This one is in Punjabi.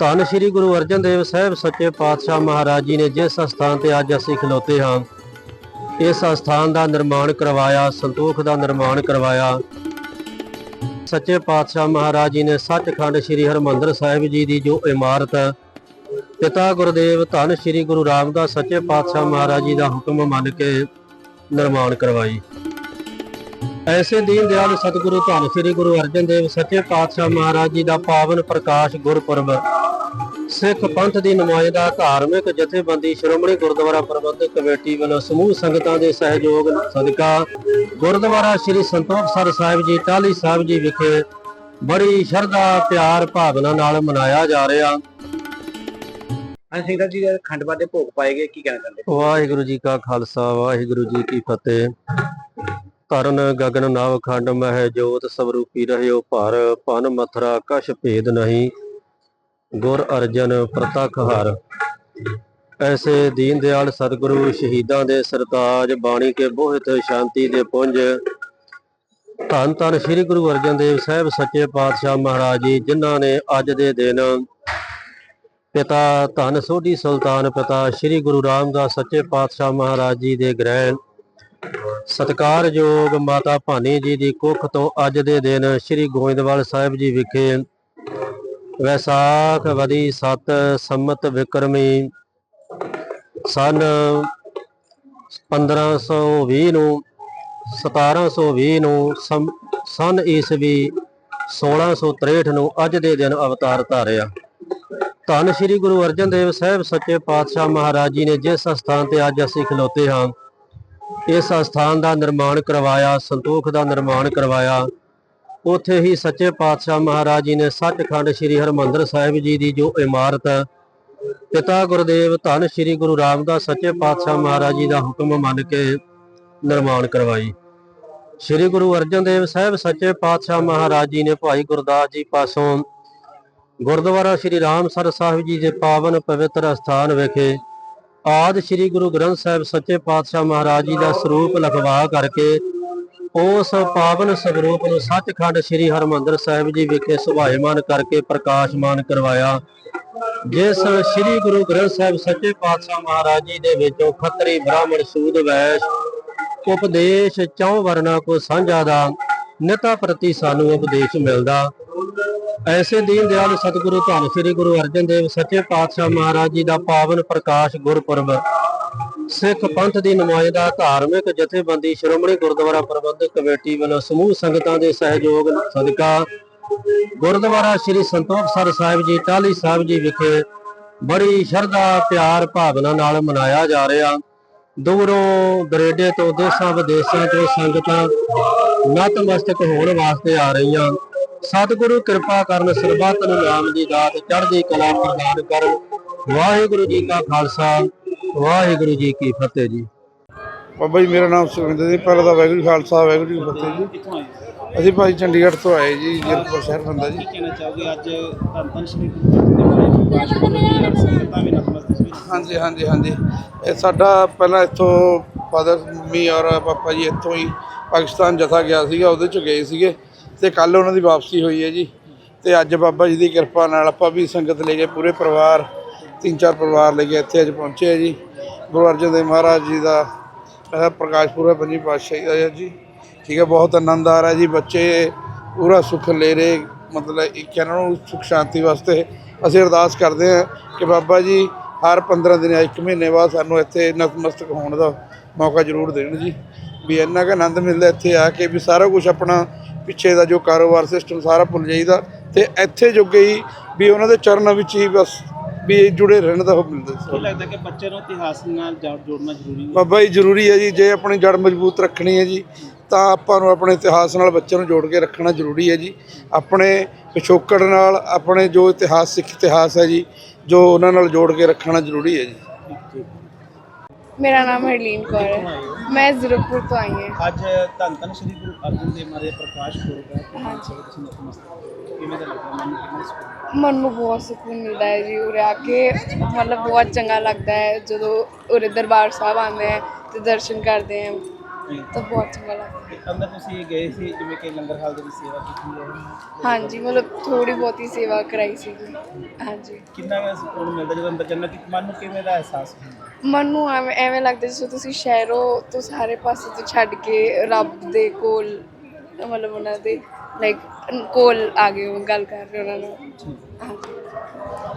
ਧੰਨ ਸ੍ਰੀ ਗੁਰੂ ਅਰਜਨ ਦੇਵ ਸਾਹਿਬ ਸੱਚੇ ਪਾਤਸ਼ਾਹ ਮਹਾਰਾਜ ਜੀ ਨੇ ਜਿਸ ਸਥਾਨ ਤੇ ਅੱਜ ਅਸੀਂ ਖਲੋਤੇ ਹਾਂ, ਇਸ ਸਥਾਨ ਦਾ ਨਿਰਮਾਣ ਕਰਵਾਇਆ, ਸੰਤੋਖ ਦਾ ਨਿਰਮਾਣ ਕਰਵਾਇਆ। ਸੱਚੇ ਪਾਤਸ਼ਾਹ ਮਹਾਰਾਜ ਜੀ ਨੇ ਸੱਚਖੰਡ ਸ੍ਰੀ ਹਰਮੰਦਰ ਸਾਹਿਬ ਜੀ ਦੀ ਜੋ ਇਮਾਰਤ ਪਿਤਾ ਗੁਰਦੇਵ ਧੰਨ ਸ੍ਰੀ ਗੁਰੂ ਰਾਮਦਾਸ ਸੱਚੇ ਪਾਤਸ਼ਾਹ ਮਹਾਰਾਜ ਜੀ ਦਾ ਹੁਕਮ ਮੰਨ ਕੇ ਨਿਰਮਾਣ ਕਰਵਾਈ। ਐਸੇ ਦੀਨ ਦਿਆਲ ਸਤਿਗੁਰੂ ਧੰਨ ਸ੍ਰੀ ਗੁਰੂ ਅਰਜਨ ਦੇਵ ਸੱਚੇ ਪਾਤਸ਼ਾਹ ਮਹਾਰਾਜ ਜੀ ਦਾ ਪਾਵਨ ਪ੍ਰਕਾਸ਼ ਗੁਰਪੁਰਬ ਸਿੱਖ ਪੰਥ ਦੀ ਨੁਮਾਇੰਦਾ ਧਾਰਮਿਕ ਜਥੇਬੰਦੀ ਸ਼੍ਰੋਮਣੀ ਗੁਰਦੁਆਰਾ ਪ੍ਰਬੰਧਕ ਕਮੇਟੀ ਵੱਲੋਂ ਸਮੂਹ ਸੰਗਤਾਂ ਦੇ ਸਹਿਯੋਗ ਸਦਕਾ ਗੁਰਦੁਆਰਾ ਸ੍ਰੀ ਸੰਤੋਖਸਰ ਸਾਹਿਬ ਜੀ ਟਾਹਲੀ ਸਾਹਿਬ ਜੀ ਵਿਖੇ ਬੜੀ ਸ਼ਰਧਾ ਪਿਆਰ ਭਾਵਨਾ ਨਾਲ ਮਨਾਇਆ ਜਾ ਰਿਹਾ। ਹਾਂ ਸਿੰਘ ਜੀ ਦੇ ਖੰਡਵਾ ਦੇ ਭੋਗ ਪਾਏ ਗਏ ਕੀ ਕਹਿਣਾ ਚਾਹੁੰਦੇ? ਵਾਹਿਗੁਰੂ ਜੀ ਕਾ ਖਾਲਸਾ ਵਾਹਿਗੁਰੂ ਜੀ ਕੀ ਫਤਿਹ। ਧਰਨ ਗਗਨ ਨਵ ਖੰਡ ਮਹਿ ਜੋਤ ਸਵਰੂਪੀ ਰਹਿਓ ਭਰ ਭਨ ਮਥਰਾ ਕਛ ਭੇਦ ਨਹੀਂ। ਗੁਰ ਅਰਜਨ ਪ੍ਰਤਖ ਹਰ। ਐਸੇ ਦੀਨ ਦਿਆਲ ਸਤਿਗੁਰੂ ਸ਼ਹੀਦਾਂ ਦੇ ਸਰਤਾਜ ਬਾਣੀ ਕੇ ਬੋਹਿਤ ਸ਼ਾਂਤੀ ਦੇ ਪੁੰਜ। ਧੰਨ ਧੰਨ ਸ੍ਰੀ ਗੁਰੂ ਅਰਜਨ ਦੇਵ ਸਾਹਿਬ ਸੱਚੇ ਪਾਤਸ਼ਾਹ ਮਹਾਰਾਜ ਜੀ, ਜਿਨ੍ਹਾਂ ਨੇ ਅੱਜ ਦੇ ਦਿਨ ਪਿਤਾ ਧੰਨ ਸੋਢੀ ਸੁਲਤਾਨ, ਪਿਤਾ ਸ੍ਰੀ ਗੁਰੂ ਰਾਮਦਾਸ ਸੱਚੇ ਪਾਤਸ਼ਾਹ ਮਹਾਰਾਜ ਜੀ ਦੇ ਗ੍ਰਹਿਣ ਸਤਕਾਰਯੋਗ ਮਾਤਾ ਭਾਨੀ ਜੀ ਦੀ ਕੁੱਖ ਤੋਂ ਅੱਜ ਦੇ ਦਿਨ ਸ੍ਰੀ ਗੋਇੰਦਵਾਲ ਸਾਹਿਬ ਜੀ ਵਿਖੇ ਵੈਸਾਖ ਵਦੀ 7 ਸੰਮਤ ਵਿਕਰਮੀ, ਸਨ 1520 ਨੂੰ 1720 ਨੂੰ ਸੰ- ਸਨ ਈਸਵੀ 1663 ਨੂੰ ਅੱਜ ਦੇ ਦਿਨ ਅਵਤਾਰ ਧਾਰਿਆ। ਧੰਨ ਸ੍ਰੀ ਗੁਰੂ ਅਰਜਨ ਦੇਵ ਸਾਹਿਬ ਸੱਚੇ ਪਾਤਸ਼ਾਹ ਮਹਾਰਾਜ ਜੀ ਨੇ ਜਿਸ ਸਥਾਨ ਤੇ ਅੱਜ ਅਸੀਂ ਖਲੋਤੇ ਹਾਂ, ਇਸ ਸਥਾਨ ਦਾ ਨਿਰਮਾਣ ਕਰਵਾਇਆ, ਸੰਤੋਖ ਦਾ ਨਿਰਮਾਣ ਕਰਵਾਇਆ ਉੱਥੇ ਹੀ ਸੱਚੇ ਪਾਤਸ਼ਾਹ ਮਹਾਰਾਜ ਜੀ ਨੇ ਸੱਚਖੰਡ ਸ੍ਰੀ ਹਰਮੰਦਰ ਸਾਹਿਬ ਜੀ ਦੀ ਜੋ ਇਮਾਰਤ ਹੈ ਪਿਤਾ ਗੁਰਦੇਵ ਧੰਨ ਸ੍ਰੀ ਗੁਰੂ ਰਾਮਦਾਸ ਸੱਚੇ ਪਾਤਸ਼ਾਹ ਮਹਾਰਾਜ ਜੀ ਦਾ ਹੁਕਮ ਮੰਨ ਕੇ ਨਿਰਮਾਣ ਕਰਵਾਈ। ਸ੍ਰੀ ਗੁਰੂ ਅਰਜਨ ਦੇਵ ਸਾਹਿਬ ਸੱਚੇ ਪਾਤਸ਼ਾਹ ਮਹਾਰਾਜ ਜੀ ਨੇ ਭਾਈ ਗੁਰਦਾਸ ਜੀ ਪਾਸੋਂ ਗੁਰਦੁਆਰਾ ਸ੍ਰੀ ਰਾਮਸਰ ਸਾਹਿਬ ਜੀ ਦੇ ਪਾਵਨ ਪਵਿੱਤਰ ਸਥਾਨ ਵਿਖੇ ਆਦ ਸ੍ਰੀ ਗੁਰੂ ਗ੍ਰੰਥ ਸਾਹਿਬ ਸੱਚੇ ਪਾਤਸ਼ਾਹ ਮਹਾਰਾਜ ਜੀ ਦਾ ਸਰੂਪ ਲਖਵਾ ਕਰਕੇ ਉਸ ਪਾਵਨ ਸਰੂਪ ਨੂੰ ਸੱਚਖੰਡ ਸ੍ਰੀ ਹਰਮੰਦਰ ਸਾਹਿਬ ਜੀ ਵਿਖੇ ਸੁਭਾਇਮਾਨ ਕਰਕੇ ਪ੍ਰਕਾਸ਼ਮਾਨ ਕਰਵਾਇਆ, ਜਿਸ ਸ੍ਰੀ ਗੁਰੂ ਗ੍ਰੰਥ ਸਾਹਿਬ ਸੱਚੇ ਪਾਤਸ਼ਾਹ ਮਹਾਰਾਜ ਜੀ ਦੇ ਵਿੱਚੋਂ ਖੱਤਰੀ ਬ੍ਰਾਹਮਣ ਸੂਦ ਵੈਸ਼ ਉਪਦੇਸ਼ ਚੌ ਵਰਨਾ ਕੋ ਸਾਂਝਾ ਦਾ ਨਿਤਾ ਪ੍ਰਤੀ ਸਾਨੂੰ ਉਪਦੇਸ਼ ਮਿਲਦਾ। ਐਸੇ ਦੀਨ ਦਿਆਲ ਸਤਿਗੁਰੂ ਧੰਨ ਸ੍ਰੀ ਗੁਰੂ ਅਰਜਨ ਦੇਵ ਸੱਚੇ ਪਾਤਸ਼ਾਹ ਮਹਾਰਾਜ ਜੀ ਦਾ ਪਾਵਨ ਪ੍ਰਕਾਸ਼ ਗੁਰਪੁਰਬ ਸਿੱਖ ਪੰਥ ਦੀ ਨੁਮਾਇੰਦਾ ਧਾਰਮਿਕ ਜਥੇਬੰਦੀ ਸ਼੍ਰੋਮਣੀ ਗੁਰਦੁਆਰਾ ਪ੍ਰਬੰਧਕ ਕਮੇਟੀ ਵੱਲੋਂ ਸਮੂਹ ਸੰਗਤਾਂ ਦੇ ਸਹਿਯੋਗ ਸਦਕਾ ਗੁਰਦੁਆਰਾ ਸ੍ਰੀ ਸੰਤੋਖਸਰ ਸਾਹਿਬ ਜੀ, ਟਾਹਲੀ ਸਾਹਿਬ ਜੀ ਵਿਖੇ ਬੜੀ ਸ਼ਰਧਾ, ਪਿਆਰ, ਭਾਵਨਾ ਨਾਲ ਮਨਾਇਆ ਜਾ ਰਿਹਾ। ਦੂਰੋਂ ਦਰੇਡੇ ਤੋਂ ਦੇਸ਼ਾਂ ਵਿਦੇਸ਼ਾਂ ਤੋਂ ਸੰਗਤਾਂ ਨਤਮਸਤਕ ਹੋਣ ਵਾਸਤੇ ਆ ਰਹੀਆਂ। ਸਤਿਗੁਰੂ ਕਿਰਪਾ ਕਰਨ ਸਰਬੱਤ ਨੂੰ ਨਾਮ ਦੀ ਦਾਤ ਚੜ੍ਹਦੀ ਕਲਾ ਪ੍ਰਦਾਨ ਕਰਨ। ਵਾਹਿਗੁਰੂ ਜੀ ਕਾ ਖਾਲਸਾ। ਵਾਹਿਗੁਰੂ ਜੀ ਕੀ ਫਤਿਹ ਜੀ। ਬਾਬਾ ਜੀ ਮੇਰਾ ਨਾਮ ਸੁਖਿੰਦਰ ਜੀ ਪਹਿਲਾਂ ਤਾਂ ਵਾਹਿਗੁਰੂ ਜੀ ਖਾਲਸਾ ਵਾਹਿਗੁਰੂ ਜੀ ਫਤਿਹ ਜੀ। ਕਿੱਥੋਂ ਆਏ ਅਸੀਂ ਭਾਈ ਚੰਡੀਗੜ੍ਹ ਤੋਂ ਆਏ ਜੀ ਜੀਰਕਪੁਰ ਸ਼ਹਿਰ ਬੰਦਾ ਜੀ। ਕੀ ਕਹਿਣਾ ਚਾਹੋਗੇ? ਅੱਜ ਧੰਨ ਧੰਨ ਸ਼੍ਰੀ ਗੁਰੂ ਅਰਜਨ ਦੇਵ ਮਹਾਰਾਜ ਪ੍ਰਕਾਸ਼ ਪੁਰਬ ਦੀ ਸੰਗਤਾਂ ਵੀ ਨਤਮਸਤਕ ਸੀ ਹਾਂਜੀ ਹਾਂਜੀ ਹਾਂਜੀ। ਇਹ ਸਾਡਾ ਪਹਿਲਾਂ ਇੱਥੋਂ ਫਾਦਰ ਮੰਮੀ ਔਰ ਪਾਪਾ ਜੀ ਇੱਥੋਂ ਹੀ ਪਾਕਿਸਤਾਨ ਜਥਾ ਗਿਆ ਸੀਗਾ ਉਹਦੇ ਚ ਗਏ ਸੀਗੇ ਤੇ ਕੱਲ ਉਹਨਾਂ ਦੀ ਵਾਪਸੀ ਹੋਈ ਹੈ ਜੀ। ਤੇ ਅੱਜ ਬਾਬਾ ਜੀ ਦੀ ਕਿਰਪਾ ਨਾਲ ਆਪਾਂ ਵੀ ਸੰਗਤ ਲੈ ਕੇ ਪੂਰੇ ਪਰਿਵਾਰ ਤਿੰਨ ਚਾਰ ਪਰਿਵਾਰ ਲੈ ਕੇ ਇੱਥੇ ਅੱਜ ਪਹੁੰਚੇ ਆ ਜੀ। ਗੁਰੂ ਅਰਜਨ ਦੇਵ ਮਹਾਰਾਜ ਜੀ ਦਾ ਇਹਦਾ ਪ੍ਰਕਾਸ਼ ਪੂਰਾ ਪੰਜੀ ਪਾਤਸ਼ਾਹੀ ਦਾ ਜੀ। ਠੀਕ ਹੈ, ਬਹੁਤ ਆਨੰਦ ਆ ਰਿਹਾ ਜੀ, ਬੱਚੇ ਪੂਰਾ ਸੁੱਖ ਲੈ ਰਹੇ, ਮਤਲਬ ਇੱਕ ਇਹਨਾਂ ਨੂੰ ਸੁੱਖ ਸ਼ਾਂਤੀ ਵਾਸਤੇ ਅਸੀਂ ਅਰਦਾਸ ਕਰਦੇ ਹਾਂ ਕਿ ਬਾਬਾ ਜੀ, ਹਰ 15 ਦਿਨ ਇੱਕ ਮਹੀਨੇ ਬਾਅਦ ਸਾਨੂੰ ਇੱਥੇ ਨਤਮਸਤਕ ਹੋਣ ਦਾ ਮੌਕਾ ਜ਼ਰੂਰ ਦੇਣ ਜੀ। ਵੀ ਇੰਨਾ ਕੁ ਆਨੰਦ ਮਿਲਦਾ ਇੱਥੇ ਆ ਕੇ ਵੀ ਸਾਰਾ ਕੁਝ ਆਪਣਾ ਪਿੱਛੇ ਦਾ ਜੋ ਕਾਰੋਬਾਰ ਸਿਸਟਮ ਸਾਰਾ ਭੁੱਲ ਜਾਈਦਾ ਤੇ ਇੱਥੇ ਜੋਗੇ ਹੀ ਵੀ ਉਹਨਾਂ ਦੇ ਚਰਨਾਂ ਵਿੱਚ ਹੀ ਬਸ ਵੀ ਜੁੜੇ ਰਹਿਣ ਦਾ ਮਿਲਦਾ ਸੀ। ਕੀ ਲੱਗਦਾ ਕਿ ਬੱਚੇ ਨੂੰ ਇਤਿਹਾਸ ਨਾਲ ਜੜ- ਜੋੜਨਾ ਜ਼ਰੂਰੀ ਹੈ? ਬਾਬਾ ਜੀ ਜ਼ਰੂਰੀ ਹੈ ਜੀ ਜੇ ਆਪਣੀ ਜੜ ਮਜ਼ਬੂਤ ਰੱਖਣੀ ਹੈ ਜੀ ਤਾਂ ਆਪਾਂ ਨੂੰ ਆਪਣੇ ਇਤਿਹਾਸ ਨਾਲ ਬੱਚਿਆਂ ਨੂੰ ਜੋੜ ਕੇ ਰੱਖਣਾ ਜ਼ਰੂਰੀ ਹੈ ਜੀ। ਆਪਣੇ ਪਿਛੋਕੜ ਨਾਲ ਆਪਣੇ ਜੋ ਇਤਿਹਾਸ ਸਿੱਖ ਇਤਿਹਾਸ ਹੈ ਜੀ ਜੋ ਉਹਨਾਂ ਨਾਲ ਜੋੜ ਕੇ ਰੱਖਣਾ ਜ਼ਰੂਰੀ ਹੈ ਜੀ। ਮੇਰਾ ਨਾਮ ਹਰਲੀਨ ਕੌਰ ਹੈ। ਮੈਂ ਜ਼ੀਰੋਪੁਰ ਤੋਂ ਆਈ ਹਾਂ। ਅੱਜ ਧੰਨ ਧੰਨ ਸ਼੍ਰੀ ਗੁਰੂ ਅਰਜਨ ਦੇਵ ਮਹਾਰਾਜ ਪ੍ਰਕਾਸ਼ ਪੁਰਬ ਹੈ। ਤੇ ਹਾਂਜੀ ਕਿਵੇਂ ਦਾ ਲੱਗਦਾ ਮਨ ਨੂੰ ਬਹੁਤ ਸਕੂਨ ਮਿਲਦਾ ਹੈ ਜੀ ਉਰੇ ਆ ਕੇ। ਮਤਲਬ ਬਹੁਤ ਚੰਗਾ ਲੱਗਦਾ ਹੈ। ਜਦੋਂ ਉਰੇ ਦਰਬਾਰ ਸਾਹਿਬ ਆਉਂਦੇ ਹੈ ਤੇ ਦਰਸ਼ਨ ਕਰਦੇ ਹਾਂ ਤਾਂ ਬਹੁਤ ਚੰਗਾ ਲੱਗਦਾ ਅੰਦਰ ਤੁਸੀਂ ਗਏ ਸੀ ਜਿਵੇਂ ਕਿ ਲੰਗਰ ਹਾਲ ਦੇ ਵਿੱਚ ਸੇਵਾ ਕੀਤੀ ਹੈ। ਹਾਂਜੀ ਮਤਲਬ ਥੋੜੀ ਬਹੁਤੀ ਸੇਵਾ ਕਰਾਈ ਸੀ ਹਾਂਜੀ। ਕਿੰਨਾ ਕੁ ਸਕੂਨ ਮਿਲਦਾ ਜਦੋਂ ਅੰਦਰ ਜੰਨਤ ਮਨ ਨੂੰ ਕਿਵੇਂ ਦਾ ਅਹਿਸਾਸ ਹੁੰਦਾ? ਮਨ ਨੂੰ ਐਵੇਂ ਐਵੇਂ ਲੱਗਦਾ ਜਿਵੇਂ ਤੁਸੀਂ ਸ਼ਹਿਰੋਂ ਤੋਂ ਸਾਰੇ ਪਾਸੇ ਤੋਂ ਛੱਡ ਕੇ ਰੱਬ ਦੇ ਕੋਲ ਮਤਲਬ ਉਹਨਾਂ ਦੇ ਲਾਈਕ ਕੋਲ ਆ ਗਏ ਹੋ ਗੱਲ ਕਰ ਰਹੇ ਉਹਨਾਂ ਨਾਲ ਹਾਂਜੀ।